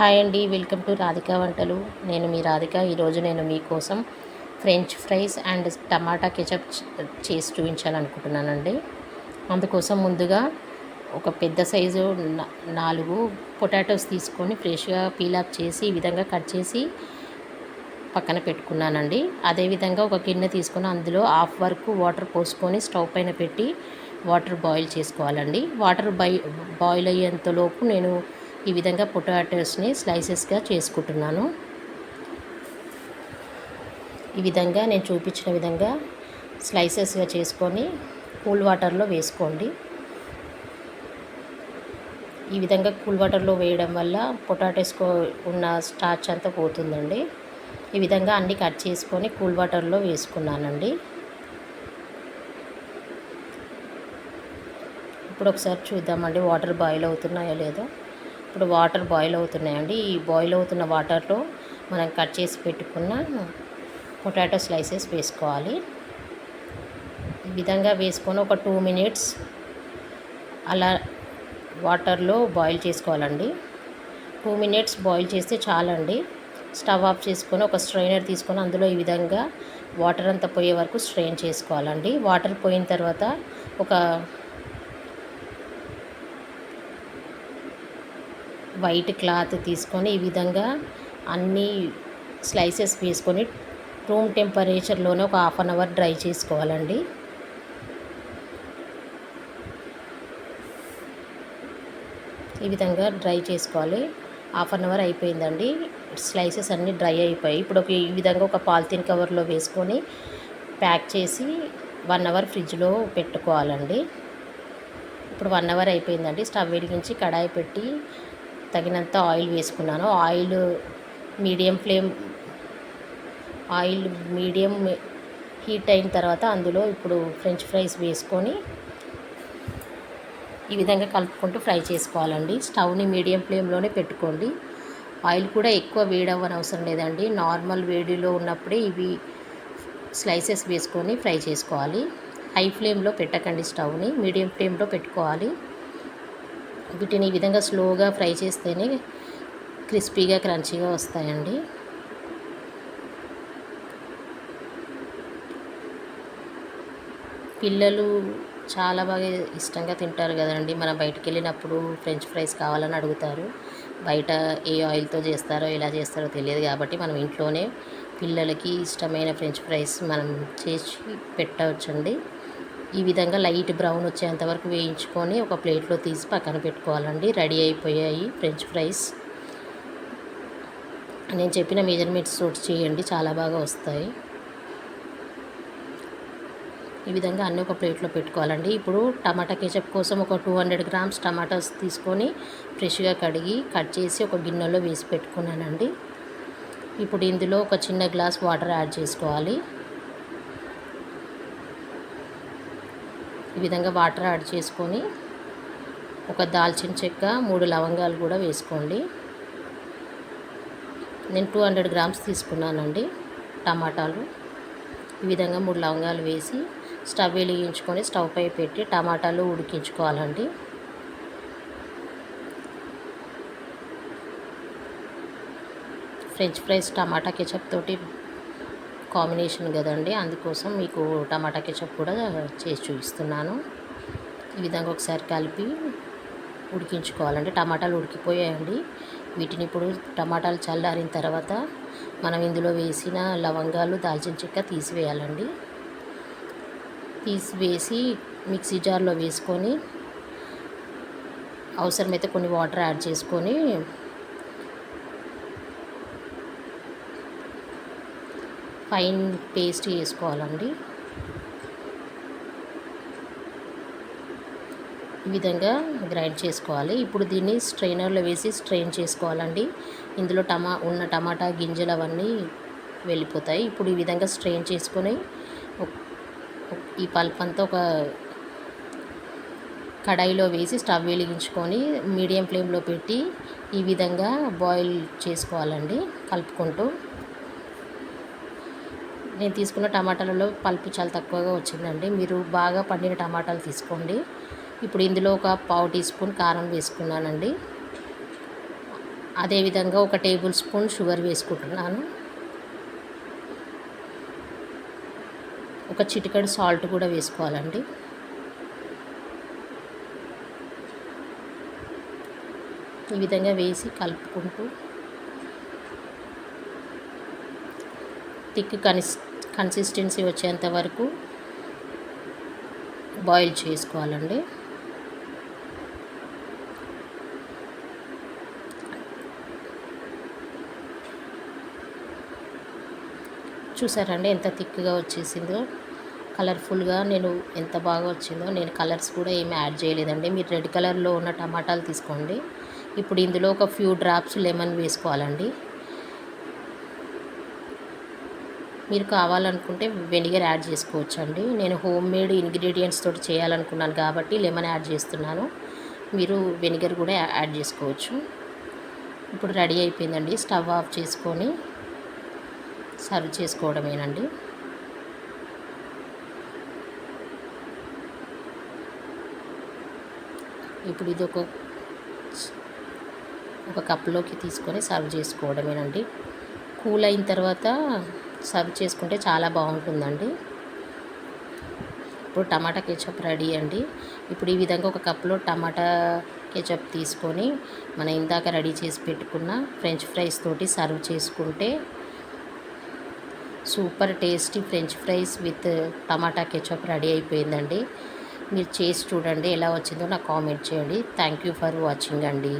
Hi అండి welcome to Radhika వంటలు. నేను మీ రాధిక. ఈరోజు నేను మీకోసం French fries and tomato ketchup చేసి చూపించాలనుకుంటున్నానండి. అందుకోసం ముందుగా ఒక పెద్ద సైజు నాలుగు పొటాటోస్ తీసుకొని ఫ్రెష్గా పీలాప్ చేసి ఈ విధంగా కట్ చేసి పక్కన పెట్టుకున్నానండి. అదేవిధంగా ఒక గిన్నె తీసుకొని అందులో హాఫ్ వరకు వాటర్ పోసుకొని స్టవ్ పైన పెట్టి వాటర్ బాయిల్ చేసుకోవాలండి. వాటర్ బై బాయిల్ అయ్యేంతలోపు నేను ఈ విధంగా పొటాటోస్ని స్లైసెస్గా చేసుకుంటున్నాను. ఈ విధంగా నేను చూపించిన విధంగా స్లైసెస్గా చేసుకొని కూల్ వాటర్లో వేసుకోండి. ఈ విధంగా కూల్ వాటర్లో వేయడం వల్ల పొటాటోస్కో ఉన్న స్టార్చ్ అంతా పోతుందండి. ఈ విధంగా అన్ని కట్ చేసుకొని కూల్ వాటర్లో వేసుకున్నానండి. ఇప్పుడు ఒకసారి చూద్దామండి వాటర్ బాయిల్ అవుతున్నాయో లేదో. ఇప్పుడు వాటర్ బాయిల్ అవుతున్నాయండి. ఈ బాయిల్ అవుతున్న వాటర్లో మనం కట్ చేసి పెట్టుకున్న పొటాటో స్లైసెస్ వేసుకోవాలి. ఈ విధంగా వేసుకొని ఒక టూ మినిట్స్ అలా వాటర్లో బాయిల్ చేసుకోవాలండి. టూ మినిట్స్ బాయిల్ చేస్తే చాలండి. స్టవ్ ఆఫ్ చేసుకొని ఒక స్ట్రైనర్ తీసుకొని అందులో ఈ విధంగా వాటర్ అంతా పోయే వరకు స్ట్రెయిన్ చేసుకోవాలండి. వాటర్ పోయిన తర్వాత ఒక వైట్ క్లాత్ తీసుకొని ఈ విధంగా అన్ని స్లైసెస్ వేసుకొని రూమ్ టెంపరేచర్లోనే ఒక హాఫ్ అన్ అవర్ డ్రై చేసుకోవాలండి. ఈ విధంగా డ్రై చేసుకోవాలి. హాఫ్ అన్ అవర్ అయిపోయిందండి. స్లైసెస్ అన్నీ డ్రై అయిపోయాయి. ఇప్పుడు ఒక ఈ విధంగా ఒక పాలిథిన్ కవర్లో వేసుకొని ప్యాక్ చేసి వన్ అవర్ ఫ్రిడ్జ్లో పెట్టుకోవాలండి. ఇప్పుడు వన్ అవర్ అయిపోయిందండి. స్టవ్ వెలిగించి కడాయి పెట్టి తగినంత ఆయిల్ వేసుకున్నాను. Oil medium flame oil medium heat అయిన తర్వాత అందులో ఇప్పుడు ఫ్రెంచ్ ఫ్రైస్ వేసుకొని ఈ విధంగా కలుపుకుంటూ ఫ్రై చేసుకోవాలండి. స్టవ్ని మీడియం ఫ్లేమ్లోనే పెట్టుకోండి. ఆయిల్ కూడా ఎక్కువ వేడవ్వని అవసరం లేదండి. నార్మల్ వేడిలో ఉన్నప్పుడే ఇవి స్లైసెస్ వేసుకొని ఫ్రై చేసుకోవాలి. హై ఫ్లేమ్లో పెట్టకండి స్టవ్ని. మీడియం ఫ్లేమ్లో పెట్టుకోవాలి. వీటిని ఈ విధంగా స్లోగా ఫ్రై చేస్తేనే క్రిస్పీగా క్రంచీగా వస్తాయండి. పిల్లలు చాలా బాగా ఇష్టంగా తింటారు కదండి. మనం బయటికి వెళ్ళినప్పుడు ఫ్రెంచ్ ఫ్రైస్ కావాలని అడుగుతారు. బయట ఏ ఆయిల్తో చేస్తారో ఎలా చేస్తారో తెలియదు కాబట్టి మనం ఇంట్లోనే పిల్లలకి ఇష్టమైన ఫ్రెంచ్ ఫ్రైస్ మనం చేసి పెట్టవచ్చండి. ఈ విధంగా లైట్ బ్రౌన్ వచ్చేంత వరకు వేయించుకొని ఒక ప్లేట్లో తీసి పక్కన పెట్టుకోవాలండి. రెడీ అయిపోయాయి ఫ్రెంచ్ ఫ్రైస్. నేను చెప్పిన మెజర్మెంట్స్ తోటి చేయండి చాలా బాగా వస్తాయి. ఈ విధంగా అన్నీ ఒక ప్లేట్లో పెట్టుకోవాలండి. ఇప్పుడు టమాటా కేచప్ కోసం ఒక టూ హండ్రెడ్ గ్రామ్స్ టమాటాస్ తీసుకొని ఫ్రెష్గా కడిగి కట్ చేసి ఒక గిన్నెలో వేసి పెట్టుకున్నానండి. ఇప్పుడు ఇందులో ఒక చిన్న గ్లాస్ వాటర్ యాడ్ చేసుకోవాలి. ఈ విధంగా వాటర్ యాడ్ చేసుకొని ఒక దాల్చిన చెక్క మూడు లవంగాలు కూడా వేసుకోండి. నేను టూ హండ్రెడ్ గ్రామ్స్ తీసుకున్నానండి టమాటాలు. ఈ విధంగా మూడు లవంగాలు వేసి స్టవ్ వెలిగించుకొని స్టవ్ పై పెట్టి టమాటాలు ఉడికించుకోవాలండి. ఫ్రెంచ్ ఫ్రైస్ టమాటా కెచప్ తోటి కాంబినేషన్ కదండి. అందుకోసం మీకు టమాటా కెచప్ కూడా చేసి చూపిస్తున్నాను. ఈ విధంగా ఒకసారి కలిపి ఉడికించుకోవాలండి. టమాటాలు ఉడికిపోయాయండి. వీటిని ఇప్పుడు టమాటాలు చల్లారిన తర్వాత మనం ఇందులో వేసిన లవంగాలు దాల్చిన చెక్క తీసివేయాలండి. తీసివేసి మిక్సీ జార్లో వేసుకొని అవసరమైతే కొన్ని వాటర్ యాడ్ చేసుకొని ఫైన్ పేస్ట్ చేసుకోవాలండి. ఈ విధంగా గ్రైండ్ చేసుకోవాలి. ఇప్పుడు దీన్ని స్ట్రైనర్లో వేసి స్ట్రెయిన్ చేసుకోవాలండి. ఇందులో టమా ఉన్న టమాటా గింజలు అవన్నీ వెళ్ళిపోతాయి. ఇప్పుడు ఈ విధంగా స్ట్రెయిన్ చేసుకొని ఈ పల్ప్ అంతా ఒక కడాయిలో వేసి స్టవ్ వెలిగించుకొని మీడియం ఫ్లేమ్లో పెట్టి ఈ విధంగా బాయిల్ చేసుకోవాలండి. కలుపుకుంటూ నేను తీసుకున్న టమాటాలలో పల్పు చాలా తక్కువగా వచ్చిందండి. మీరు బాగా పండిన టమాటాలు తీసుకోండి. ఇప్పుడు ఇందులో ఒక పావు టీ స్పూన్ కారం వేసుకున్నానండి. అదేవిధంగా ఒక టేబుల్ స్పూన్ షుగర్ వేసుకుంటున్నాను. ఒక చిటికడు సాల్ట్ కూడా వేసుకోవాలండి. ఈ విధంగా వేసి కలుపుకుంటూ థిక్ కనిస్ కన్సిస్టెన్సీ వచ్చేంత వరకు బాయిల్ చేసుకోవాలండి. చూసారండి ఎంత థిక్గా వచ్చేసిందో. కలర్ఫుల్గా నేను ఎంత బాగా వచ్చిందో. నేను కలర్స్ కూడా ఏమి యాడ్ చేయలేదండి. మీరు రెడ్ కలర్లో ఉన్న టమాటాలు తీసుకోండి. ఇప్పుడు ఇందులో ఒక ఫ్యూ డ్రాప్స్ లెమన్ వేసుకోవాలండి. మీరు కావాలనుకుంటే వెనిగర్ యాడ్ చేసుకోవచ్చండి. నేను హోమ్ మేడ్ ఇంగ్రీడియంట్స్ తోటి చేయాలనుకున్నాను కాబట్టి లెమన్ యాడ్ చేస్తున్నాను. మీరు వెనిగర్ కూడా యాడ్ చేసుకోవచ్చు. ఇప్పుడు రెడీ అయిపోయిందండి. స్టవ్ ఆఫ్ చేసుకొని సర్వ్ చేసుకోవడమేనండి. ఇప్పుడు ఇది ఒక ఒక కప్లోకి తీసుకొని సర్వ్ చేసుకోవడమేనండి. కూల్ అయిన తర్వాత సర్వ్ చేసుకుంటే చాలా బాగుంటుందండి. ఇప్పుడు టమాటా కెచప్ రెడీ అండి. ఇప్పుడు ఈ విధంగా ఒక కప్లో టమాటా కెచప్ తీసుకొని మనం ఇందాక రెడీ చేసి పెట్టుకున్న ఫ్రెంచ్ ఫ్రైస్ తోటి సర్వ్ చేసుకుంటే super tasty French fries with tomato ketchup ready అయిపోయిందండి. మీరు చేసి చూడండి ఎలా వచ్చిందో నాకు కామెంట్ చేయండి. థ్యాంక్ యూ ఫర్ వాచింగ్ అండి.